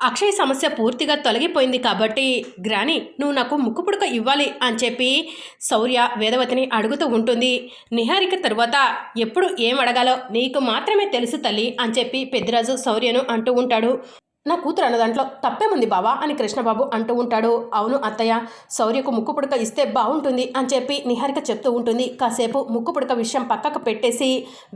అక్షయ్ సమస్య పూర్తిగా తొలగిపోయింది కాబట్టి గ్రాని నువ్వు నాకు ముక్కు పుడక ఇవ్వాలి అని చెప్పి శౌర్య వేదవతిని అడుగుతూ ఉంటుంది. నిహారిక తరువాత ఎప్పుడు ఏం అడగాలో నీకు మాత్రమే తెలుసు తల్లి అని చెప్పి పెద్దిరాజు శౌర్యను అంటూ ఉంటాడు. నా కూతురు అన్న దాంట్లో తప్పేముంది బావా అని కృష్ణబాబు అంటూ ఉంటాడు. అవును అత్తయ్య శౌర్యకు ముక్కు పుడక ఇస్తే బాగుంటుంది అని చెప్పి నిహారిక చెప్తూ ఉంటుంది. కాసేపు ముక్కు పుడక విషయం పక్కకు పెట్టేసి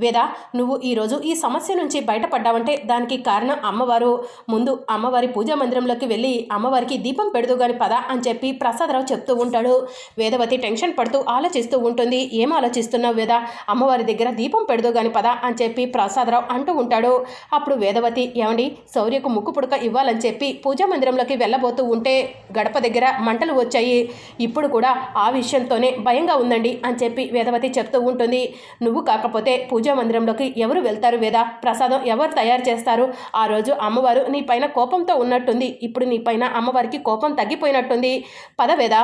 వేద నువ్వు ఈరోజు ఈ సమస్య నుంచి బయటపడ్డావంటే దానికి కారణం అమ్మవారు. ముందు అమ్మవారి పూజా మందిరంలోకి వెళ్ళి అమ్మవారికి దీపం పెడదు గాని పద అని చెప్పి ప్రసాదరావు చెప్తూ ఉంటాడు. వేదవతి టెన్షన్ పడుతూ ఆలోచిస్తూ ఉంటుంది. ఏం ఆలోచిస్తున్నావు వేద? అమ్మవారి దగ్గర దీపం పెడదు గాని పద అని చెప్పి ప్రసాదరావు అంటూ ఉంటాడు. అప్పుడు వేదవతి ఏమండి శౌర్యకు ముక్కు పుడక ఇవ్వాలని చెప్పి పూజా మందిరంలోకి వెళ్ళబోతూ ఉంటే గడప దగ్గర మంటలు వచ్చాయి. ఇప్పుడు కూడా ఆ విషయంతోనే భయంగా ఉందండి అని చెప్పి వేదవతి చెప్తూ ఉంటుంది. నువ్వు కాకపోతే పూజా మందిరంలోకి ఎవరు వెళ్తారు వేద? ప్రసాదం ఎవరు తయారు చేస్తారు? ఆ రోజు అమ్మవారు నీ పైన కోపంతో ఉన్నట్టుంది. ఇప్పుడు నీ పైన అమ్మవారికి కోపం తగ్గిపోయినట్టుంది. పద వేద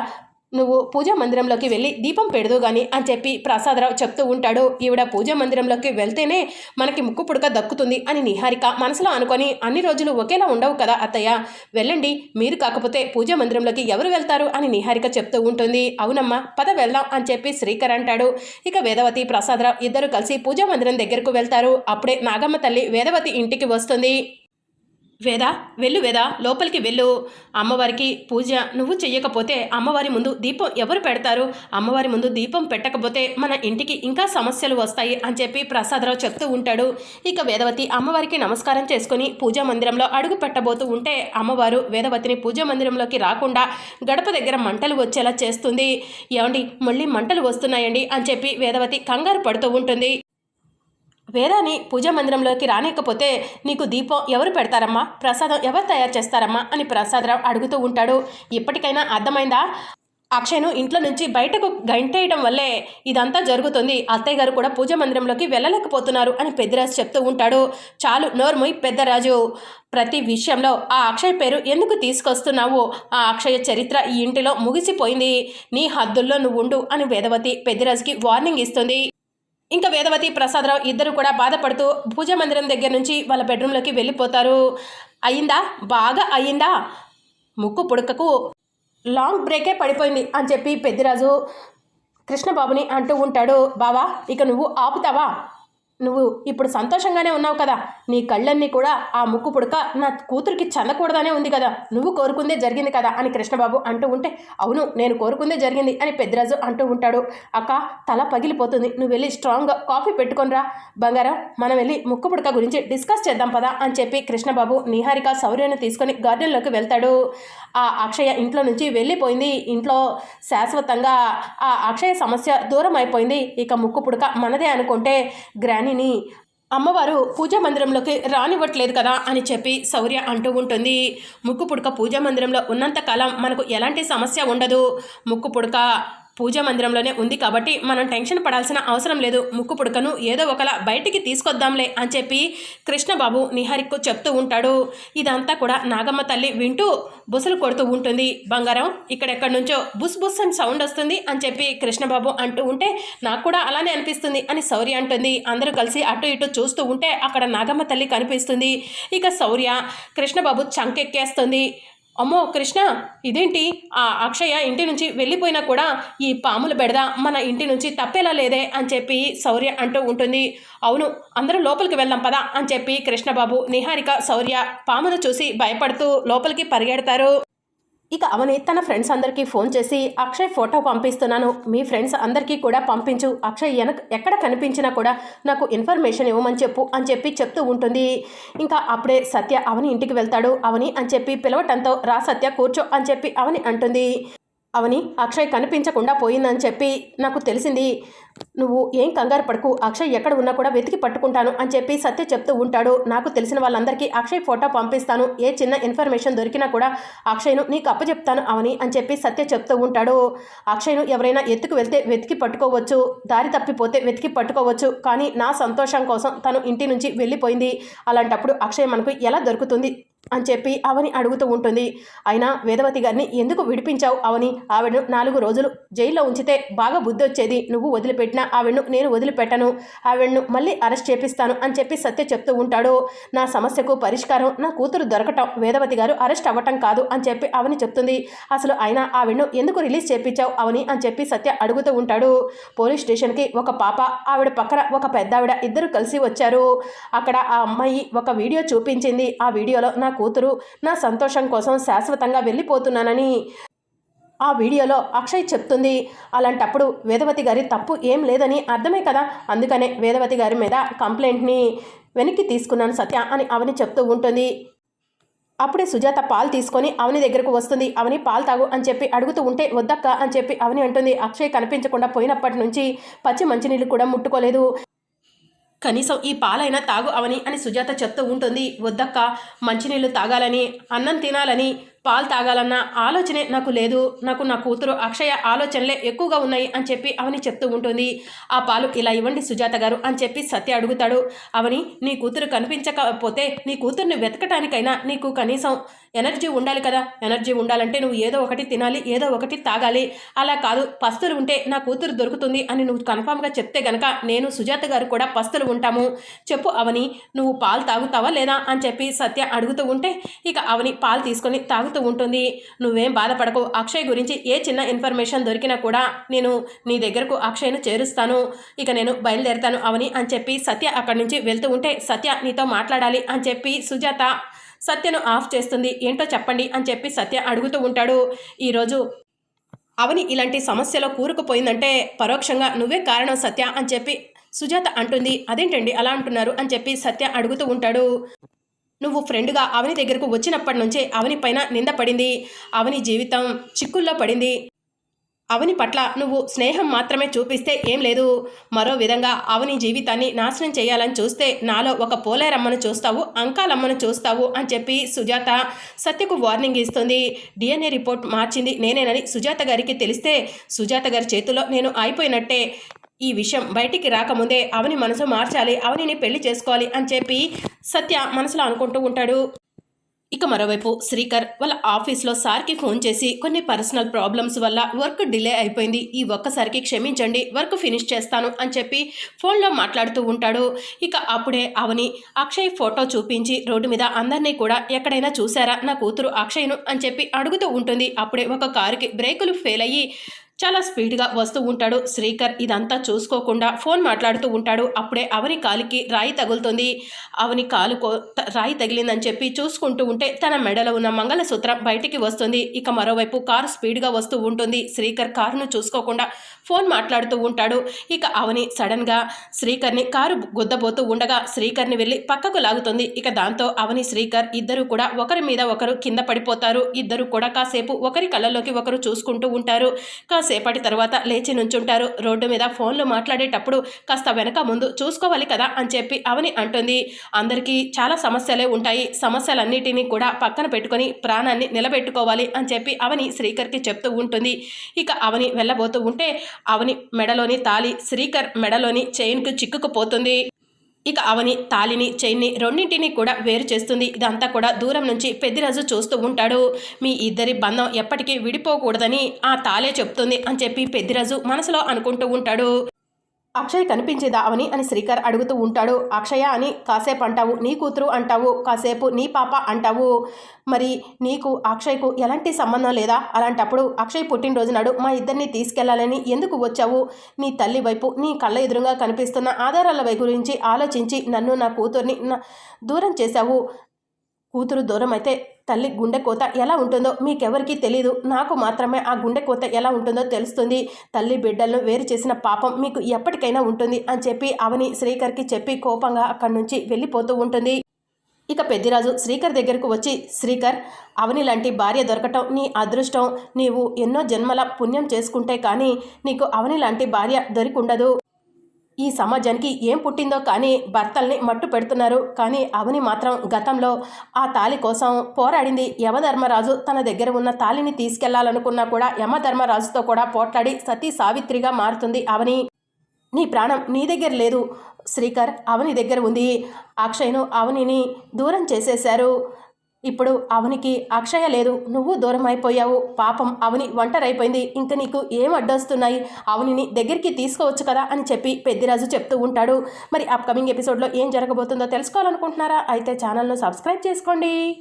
నువ్వు పూజా మందిరంలోకి వెళ్ళి దీపం పెడదు గాని అని చెప్పి ప్రసాదరావు చెప్తూ ఉంటాడు. ఈవిడ పూజా మందిరంలోకి వెళ్తేనే మనకి ముక్కు పుడక దక్కుతుంది అని నిహారిక మనసులో అనుకొని అన్ని రోజులు ఒకేలా ఉండవు కదా అత్తయ్య? వెళ్ళండి మీరు కాకపోతే పూజా మందిరంలోకి ఎవరు వెళ్తారు అని నిహారిక చెప్తూ ఉంటుంది. అవునమ్మా పద వెళ్దాం అని చెప్పి శ్రీకర్ అంటాడు. ఇక వేదవతి ప్రసాదరావు ఇద్దరు కలిసి పూజా మందిరం దగ్గరకు వెళ్తారు. అప్పుడే నాగమ్మ తల్లి వేదవతి ఇంటికి వస్తుంది. వేద? వెళ్ళు వేద. లోపలికి వెళ్ళు. అమ్మవారికి పూజ నువ్వు చెయ్యకపోతే అమ్మవారి ముందు దీపం ఎవరు పెడతారు? అమ్మవారి ముందు దీపం పెట్టకపోతే మన ఇంటికి ఇంకా సమస్యలు వస్తాయి అని చెప్పి ప్రసాదరావు చెప్తూ ఉంటాడు. ఇక వేదవతి అమ్మవారికి నమస్కారం చేసుకుని పూజా మందిరంలో అడుగు పెట్టబోతూ ఉంటే అమ్మవారు వేదవతిని పూజా మందిరంలోకి రాకుండా గడప దగ్గర మంటలు వచ్చేలా చేస్తుంది. ఏమండి మళ్ళీ మంటలు వస్తున్నాయండి అని చెప్పి వేదవతి కంగారు పడుతూ ఉంటుంది. వేదాని పూజ మందిరంలోకి రానేకపోతే నీకు దీపం ఎవరు పెడతారమ్మా? ప్రసాదం ఎవరు తయారు చేస్తారమ్మా? అని ప్రసాదరావు అడుగుతూ ఉంటాడు. ఇప్పటికైనా అర్థమైందా? అక్షయ్ను ఇంట్లో నుంచి బయటకు గంటేయడం వల్లే ఇదంతా జరుగుతుంది. అత్తయ్య గారు కూడా పూజ మందిరంలోకి వెళ్ళలేకపోతున్నారు అని పెద్దరాజు చెప్తూ ఉంటాడు. చాలు నోర్ముయ్ పెద్దరాజు. ప్రతి విషయంలో ఆ అక్షయ్ పేరు ఎందుకు తీసుకొస్తున్నావు? ఆ అక్షయ చరిత్ర ఈ ఇంటిలో ముగిసిపోయింది. నీ హద్దుల్లో నువ్వు ఉండు అని వేదవతి పెద్దరాజుకి వార్నింగ్ ఇస్తుంది. ఇంకా వేదవతి ప్రసాదరావు ఇద్దరు కూడా బాధపడుతూ పూజా మందిరం దగ్గర నుంచి వాళ్ళ బెడ్రూమ్లోకి వెళ్ళిపోతారు. అయిందా? బాగా అయిందా? ముక్కు పుడకకు లాంగ్ బ్రేకే పడిపోయింది అని చెప్పి పెద్దిరాజు కృష్ణబాబుని అంటూ ఉంటాడు. బావా ఇక నువ్వు ఆపుతావా? నువ్వు ఇప్పుడు సంతోషంగానే ఉన్నావు కదా. నీ కళ్ళన్నీ కూడా ఆ ముక్కు పుడక నా కూతురికి చల్లకూడదనే ఉంది కదా. నువ్వు కోరుకుందే జరిగింది కదా అని కృష్ణబాబు అంటూ ఉంటే అవును నేను కోరుకుందే జరిగింది అని పెద్దరాజు అంటూ ఉంటాడు. అక్క తల పగిలిపోతుంది. నువ్వు వెళ్ళి స్ట్రాంగ్గా కాఫీ పెట్టుకొనిరా బంగారం మనం వెళ్ళి ముక్కు పుడక గురించి డిస్కస్ చేద్దాం పదా అని చెప్పి కృష్ణబాబు నిహారిక శౌర్యను తీసుకొని గార్డెన్లోకి వెళ్తాడు. ఆ అక్షయ ఇంట్లో నుంచి వెళ్ళిపోయింది. ఇంట్లో శాశ్వతంగా ఆ అక్షయ సమస్య దూరం అయిపోయింది ఇక ముక్కు పుడక మనదే అనుకుంటే గ్రాని గ్రానీని అమ్మవారు పూజా మందిరంలోకి రానివ్వట్లేదు కదా అని చెప్పి శౌర్య అంటూ ఉంటుంది. ముక్కు పుడక పూజా మందిరంలో ఉన్నంతకాలం మనకు ఎలాంటి సమస్య ఉండదు. ముక్కు పుడక పూజా మందిరంలోనే ఉంది కాబట్టి మనం టెన్షన్ పడాల్సిన అవసరం లేదు. ముక్కు పుడకను ఏదో ఒకలా బయటికి తీసుకొద్దాంలే అని చెప్పి కృష్ణబాబు నిహారిక్కు చెప్తూ ఉంటాడు. ఇదంతా కూడా నాగమ్మ తల్లి వింటూ బుసలు కొడుతూ ఉంటుంది. బంగారం ఇక్కడెక్కడి నుంచో బుస్ బుస్ అని సౌండ్ వస్తుంది అని చెప్పి కృష్ణబాబు అంటూ ఉంటే నాకు కూడా అలానే అనిపిస్తుంది అని శౌర్య అంటుంది. అందరూ కలిసి అటు ఇటు చూస్తూ ఉంటే అక్కడ నాగమ్మ తల్లి కనిపిస్తుంది. ఇక శౌర్య కృష్ణబాబు చంకెక్కేస్తుంది. అమ్మో కృష్ణ ఇదేంటి? ఆ అక్షయ ఇంటి నుంచి వెళ్ళిపోయినా కూడా ఈ పాములు బెడద మన ఇంటి నుంచి తప్పేలా లేదే అని చెప్పి శౌర్య అంటూ ఉంటుంది. అవును అందరూ లోపలికి వెళ్దాం పదా అని చెప్పి కృష్ణబాబు నిహారిక శౌర్య పామును చూసి భయపడుతూ లోపలికి పరిగెడతారు. ఇక అవని తన ఫ్రెండ్స్ అందరికీ ఫోన్ చేసి అక్షయ్ ఫోటో పంపిస్తున్నాను. మీ ఫ్రెండ్స్ అందరికీ కూడా పంపించు. అక్షయ్ వెనక ఎక్కడ కనిపించినా కూడా నాకు ఇన్ఫర్మేషన్ ఇవ్వమని చెప్పు అని చెప్పి చెప్తూ ఉంటుంది. ఇంకా అప్పుడే సత్య అవని ఇంటికి వెళ్తాడు. అవని అని చెప్పి పిలవటంతో రా సత్య కూర్చో అని చెప్పి అవని అంటుంది. అవని అక్షయ్ కనిపించకుండా పోయిందని చెప్పి నాకు తెలిసింది. నువ్వు ఏం కంగారు పడకు అక్షయ్ ఎక్కడ ఉన్నా కూడా వెతికి పట్టుకుంటాను అని చెప్పి సత్య చెప్తూ ఉంటాడు. నాకు తెలిసిన వాళ్ళందరికీ అక్షయ్ ఫోటో పంపిస్తాను. ఏ చిన్న ఇన్ఫర్మేషన్ దొరికినా కూడా అక్షయ్ను నీకు అప్పచెప్తాను అవని అని చెప్పి సత్య చెప్తూ ఉంటాడు. అక్షయ్ను ఎవరైనా ఎత్తుకు వెళ్తే వెతికి పట్టుకోవచ్చు దారి తప్పిపోతే వెతికి పట్టుకోవచ్చు కానీ నా సంతోషం కోసం తను ఇంటి నుంచి వెళ్ళిపోయింది. అలాంటప్పుడు అక్షయ్ మనకు ఎలా దొరుకుతుంది? అని చెప్పి అవని అడుగుతూ ఉంటుంది. అయినా వేదవతి గారిని ఎందుకు విడిపించావు అవని? ఆవిడను నాలుగు రోజులు జైల్లో ఉంచితే బాగా బుద్ధి వచ్చేది. నువ్వు వదిలిపెట్టినా ఆవిడను నేను వదిలిపెట్టను. ఆవిడను మళ్ళీ అరెస్ట్ చేపిస్తాను అని చెప్పి సత్య చెప్తూ ఉంటాడు. నా సమస్యకు పరిష్కారం నా కూతురు దొరకటం వేదవతి గారు అరెస్ట్ అవ్వటం కాదు అని చెప్పి అవని చెప్తుంది. అసలు అయినా ఆవిడను ఎందుకు రిలీజ్ చేపించావు అవని అని చెప్పి సత్య అడుగుతూ ఉంటాడు. పోలీస్ స్టేషన్కి ఒక పాప ఆవిడ పక్కన ఒక పెద్దావిడ ఇద్దరు కలిసి వచ్చారు. అక్కడ ఆ అమ్మాయి ఒక వీడియో చూపించింది. ఆ వీడియోలో నా నా కూతురు నా సంతోషం కోసం శాశ్వతంగా వెళ్ళిపోతున్నానని ఆ వీడియోలో అక్షయ్ చెప్తుంది. అలాంటప్పుడు వేదవతి గారి తప్పు ఏం లేదని అర్థమే కదా? అందుకనే వేదవతి గారి మీద కంప్లైంట్ని వెనక్కి తీసుకున్నాను సత్య అని అవని చెప్తూ ఉంటుంది. అప్పుడే సుజాత పాలు తీసుకొని అవని దగ్గరకు వస్తుంది. అవని పాలు తాగు అని చెప్పి అడుగుతూ ఉంటే వద్దక్క అని చెప్పి అవని అంటుంది. అక్షయ్ కనిపించకుండా పోయినప్పటి నుంచి పచ్చి మంచినీళ్ళు కూడా ముట్టుకోలేదు. కనీసం ఈ పాలైనా తాగు అవని అని సుజాత చెప్తూ ఉంటుంది. వద్దక్క మంచినీళ్ళు తాగాలని అన్నం తినాలని పాలు తాగాలన్న ఆలోచనే నాకు లేదు. నాకు నా కూతురు అక్షయ ఆలోచనలే ఎక్కువగా ఉన్నాయి అని చెప్పి అవని చెప్తూ ఉంటుంది. ఆ పాలు ఇలా ఇవ్వండి సుజాత గారు అని చెప్పి సత్య అడుగుతాడు. అవని నీ కూతురు కనిపించకపోతే నీ కూతుర్ని వెతకటానికైనా నీకు కనీసం ఎనర్జీ ఉండాలి కదా. ఎనర్జీ ఉండాలంటే నువ్వు ఏదో ఒకటి తినాలి ఏదో ఒకటి తాగాలి. అలా కాదు పస్తులు ఉంటే నా కూతురు దొరుకుతుంది అని నువ్వు కన్ఫామ్గా చెప్తే గనక నేను సుజాత గారు కూడా పస్తులు ఉంటాము. చెప్పు అవని నువ్వు పాలు తాగుతావా లేదా అని చెప్పి సత్య అడుగుతూ ఉంటే ఇక అవని పాలు తీసుకొని తాగుతూ ఉంటుంది. నువ్వేం బాధపడకు. అక్షయ్ గురించి ఏ చిన్న ఇన్ఫర్మేషన్ దొరికినా కూడా నేను నీ దగ్గరకు అక్షయ్ను చేరుస్తాను. ఇక నేను బయలుదేరుతాను అవని అని చెప్పి సత్య అక్కడి నుంచి వెళ్తూ ఉంటే సత్య నీతో మాట్లాడాలి అని చెప్పి సుజాత సత్యను ఆఫ్ చేస్తుంది. ఏంటో చెప్పండి అని చెప్పి సత్య అడుగుతూ ఉంటాడు. ఈరోజు అవని ఇలాంటి సమస్యలో కూరుకుపోయిందంటే పరోక్షంగా నువ్వే కారణం సత్య అని చెప్పి సుజాత అంటుంది. అదేంటండి అలా అంటున్నారు అని చెప్పి సత్య అడుగుతూ ఉంటాడు. నువ్వు ఫ్రెండ్గా అవని దగ్గరకు వచ్చినప్పటి నుంచే అవని పైన నింద పడింది. అవని జీవితం చిక్కుల్లో పడింది. అవని పట్ల నువ్వు స్నేహం మాత్రమే చూపిస్తే ఏం లేదు. మరో విధంగా అవని జీవితాన్ని నాశనం చేయాలని చూస్తే నాలో ఒక పోలేరమ్మను చూస్తావు అంకాలమ్మను చూస్తావు అని చెప్పి సుజాత సత్యకు వార్నింగ్ ఇస్తుంది. డిఎన్ఏ రిపోర్ట్ మార్చింది నేనేనని సుజాత గారికి తెలిస్తే సుజాత గారి చేతిలో నేను అయిపోయినట్టే ఈ విషయం బయటికి రాకముందే అవని మనసు మార్చాలి అవనిని పెళ్ళి చేసుకోవాలి అని చెప్పి సత్య మనసులో అనుకుంటూ ఉంటాడు. ఇక మరోవైపు శ్రీకర్ వాళ్ళ ఆఫీస్లో సార్కి ఫోన్ చేసి కొన్ని పర్సనల్ ప్రాబ్లమ్స్ వల్ల వర్క్ డిలే అయిపోయింది. ఈ ఒక్కసారికి క్షమించండి వర్క్ ఫినిష్ చేస్తాను అని చెప్పి ఫోన్లో మాట్లాడుతూ ఉంటాడు. ఇక అప్పుడే అవని అక్షయ్ ఫోటో చూపించి రోడ్డు మీద అందరినీ కూడా ఎక్కడైనా చూసారా నా కూతురు అక్షయ్ను అని చెప్పి అడుగుతూ ఉంటుంది. అప్పుడే ఒక కారుకి బ్రేకులు ఫెయిల్ అయ్యి చాలా స్పీడ్గా వస్తూ ఉంటాడు. శ్రీకర్ ఇదంతా చూసుకోకుండా ఫోన్ మాట్లాడుతూ ఉంటాడు. అప్పుడే అవని కాలికి రాయి తగులుతుంది. అవని కాలు కో త- రాయి తగిలిందని చెప్పి చూసుకుంటూ ఉంటే తన మెడలో ఉన్న మంగళసూత్రం బయటికి వస్తుంది. ఇక మరోవైపు కారు స్పీడ్గా వస్తూ ఉంటుంది. శ్రీకర్ కారును చూసుకోకుండా ఫోన్ మాట్లాడుతూ ఉంటాడు. ఇక అవని సడన్గా శ్రీకర్ని కారు గుద్దబోతూ ఉండగా శ్రీకర్ని వెళ్ళి పక్కకు లాగుతుంది. ఇక దాంతో అవని శ్రీకర్ ఇద్దరు కూడా ఒకరి మీద ఒకరు కింద పడిపోతారు. ఇద్దరు కూడా కాసేపు ఒకరి కళ్ళలోకి ఒకరు చూసుకుంటూ ఉంటారు. సేపటి తర్వాత లేచి నుంచుంటారు. రోడ్డు మీద ఫోన్లో మాట్లాడేటప్పుడు కాస్త వెనక ముందు చూసుకోవాలి కదా అని చెప్పి అవని అంటుంది. అందరికీ చాలా సమస్యలే ఉంటాయి. సమస్యలన్నిటినీ కూడా పక్కన పెట్టుకొని ప్రాణాన్ని నిలబెట్టుకోవాలి అని చెప్పి అవని శ్రీకర్కి చెప్తూ ఉంటుంది. ఇక అవని వెళ్ళబోతూ ఉంటే అవని మెడలోని తాలి శ్రీకర్ మెడలోని చైన్కు చిక్కుకుపోతుంది. ఇక అవని తాలిని చైన్ని రెండింటిని కూడా వేరు చేస్తుంది. ఇదంతా కూడా దూరం నుంచి పెద్దిరాజు చూస్తూ ఉంటాడు. మీ ఇద్దరి బంధం ఎప్పటికీ విడిపోకూడదని ఆ తాలే చెప్తుంది అని చెప్పి పెద్దిరాజు మనసులో అనుకుంటూ ఉంటాడు. అక్షయ్ కనిపించేదా అవని అని శ్రీకర్ అడుగుతూ ఉంటాడు. అక్షయ అని కాసేపు అంటావు నీ కూతురు అంటావు కాసేపు నీ పాప అంటావు. మరి నీకు అక్షయ్కు ఎలాంటి సంబంధం లేదా? అలాంటప్పుడు అక్షయ్ పుట్టినరోజు నాడు మా ఇద్దరిని తీసుకెళ్ళాలని ఎందుకు వచ్చావు? నీ తల్లి వైపు నీ కళ్ళ ఎదురుగా కనిపిస్తున్న ఆధారాల వై గురించి ఆలోచించి నన్ను నా కూతుర్ని దూరం చేశావు. కూతురు దూరం అయితే తల్లి గుండె కోత ఎలా ఉంటుందో మీకెవరికీ తెలియదు నాకు మాత్రమే ఆ గుండె కోత ఎలా ఉంటుందో తెలుస్తుంది. తల్లి బిడ్డలను వేరు చేసిన పాపం మీకు ఎప్పటికైనా ఉంటుంది అని చెప్పి అవని శ్రీకర్కి చెప్పి కోపంగా అక్కడి నుంచి వెళ్ళిపోతూ ఉంటుంది. ఇక పెద్దిరాజు శ్రీకర్ దగ్గరకు వచ్చి శ్రీకర్ అవని లాంటి భార్య దొరకటం నీ అదృష్టం. నీవు ఎన్నో జన్మల పుణ్యం చేసుకుంటే కానీ నీకు అవని లాంటి భార్య దొరికి ఉండదు ఈ సమాజానికి ఏం పుట్టిందో కానీ భర్తల్ని మట్టు పెడుతున్నారు. కానీ అవని మాత్రం గతంలో ఆ తాలి కోసం పోరాడింది యమధర్మరాజు తన దగ్గర ఉన్న తాలిని తీసుకెళ్ళాలనుకున్నా కూడా యమధర్మరాజుతో కూడా పోట్లాడి సతీ సావిత్రిగా మారుతుంది అవని. నీ ప్రాణం నీ దగ్గర లేదు శ్రీకర్. అవని దగ్గర ఉంది. అక్షయ్ను అవనిని దూరం చేసేశారు. ఇప్పుడు అవనికి అక్షయ లేదు నువ్వు దూరం అయిపోయావు పాపం అవని ఒంటరైపోయింది. ఇంక నీకు ఏం అడ్డొస్తున్నాయి? అవనిని దగ్గరికి తీసుకోవచ్చు కదా అని చెప్పి పెద్దిరాజు చెప్తూ ఉంటాడు. మరి అప్కమింగ్ ఎపిసోడ్లో ఏం జరగబోతుందో తెలుసుకోవాలనుకుంటున్నారా? అయితే ఛానల్ను సబ్స్క్రైబ్ చేసుకోండి.